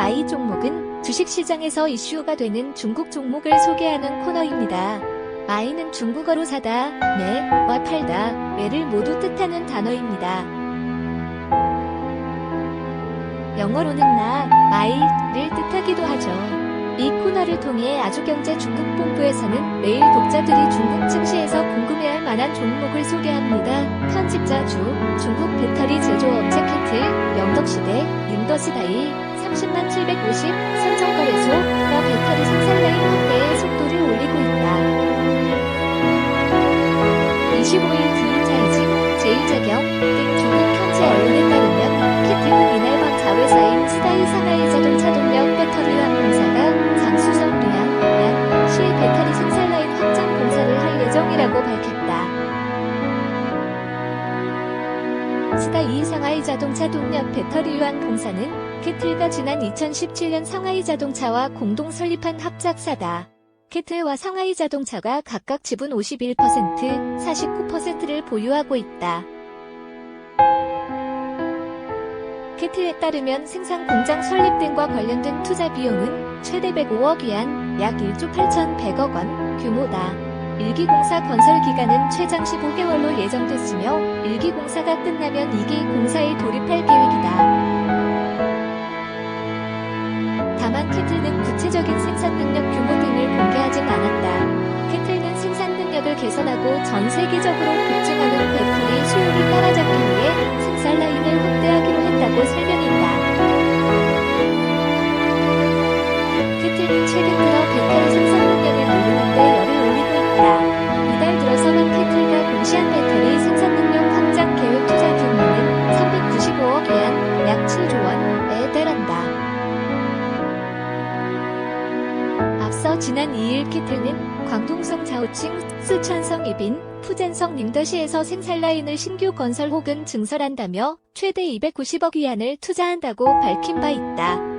마이 종목은 주식시장에서 이슈가 되는 중국 종목을 소개하는 코너입니다. 마이는 중국어로 사다, 매와 팔다, 매를 모두 뜻하는 단어입니다. 영어로는 나, 마이를 뜻하기도 하죠. 이 코너를 통해 아주경제 중국본부에서는 매일 독자들이 중국 증시에서 궁금해할 만한 종목을 소개합니다. 편집자 주, 중국 배터리 제조업체 캐틀, 영덕시대, 닌더스다이, 30만 750, 선정거래소가 배터리 생산라인 스다이 상하이 자동차 동력 배터리 유한 공사는 캐틀가 지난 2017년 상하이 자동차와 공동 설립한 합작사다. 캐틀과 상하이 자동차가 각각 지분 51%, 49%를 보유하고 있다. 캐틀에 따르면 생산 공장 설립 등과 관련된 투자 비용은 최대 105억 위안, 약 1조 8,100억 원 규모다. 일기 공사 건설 기간은 최장 15개월로 예정됐으며 일기 공사가 끝나면 2기 공사에 돌입할 계획이다. 다만 캐틀는 구체적인 생산 능력 규모 등을 공개하진 않았다. 캐틀는 생산 능력을 개선하고 전 세계적으로 급증하는 배터리 수요를 따라잡기 위해 생산 라인을 확대하기로 했다고 설명했다. 캐틀은 최근 앞서 지난 2일 캐틀은 광동성 자오칭, 쓰촨성 이빈, 푸젠성 닝더시에서 생산라인을 신규 건설 혹은 증설한다며 최대 290억 위안을 투자한다고 밝힌 바 있다.